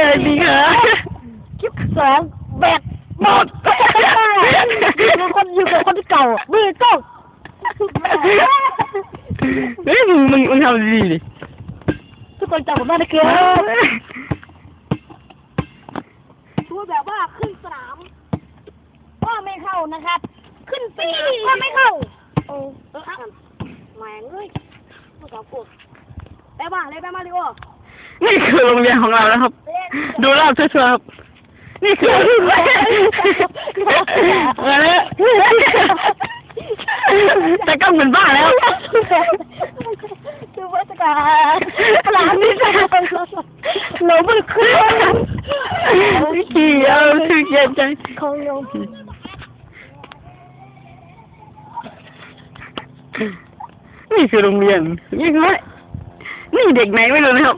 เออดีค่ะคลิปสองแบตหมดอยู่คนอยู่กับคนที่เก่ามือต้องเฮ้ยมึงมึงมึงทำดีดิทุกคนจำผมได้นะครับพูดแบบว่าขึ้นสนามก็ไม่เข้านะครับ ขึ้นปีก็ไม่เข้าเออเออแหมงเลยผู้สาวกูไปบ้างเลยไปมาดิโอนี่คือโรงเรียนของเราแล้วครับ ดูรอบชัวร์ๆครับนี่คือมาแล้วแต่ก็เหมือนบ้าแล้วคือวัตการหลานนี่ใช่เราไม่ขึ้นขี่เอาคือเย็นใจของโยมนี่คือโรงเรียนนี่คือว่านี่เด็กไหนไม่รู้นะครับ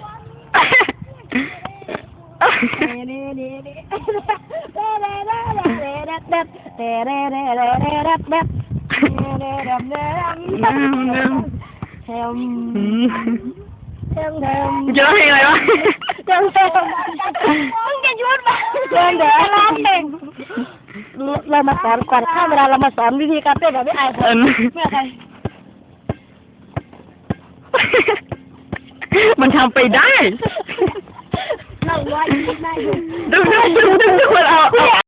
เทมอืมเทมเทมมึงจะร้องเพลงอะไรวะเทมเทมมึงจะยุดมาเดินเดินร้องเพลงเรามาสอนก่อนข้ามเวลาเรามาสอนวิธีการเต้นแบบไม่อายครเออไม่อายใครมันทำไปได้นั่งไว้นั่งอยู่ดู ดูดูดูดูเอาเอา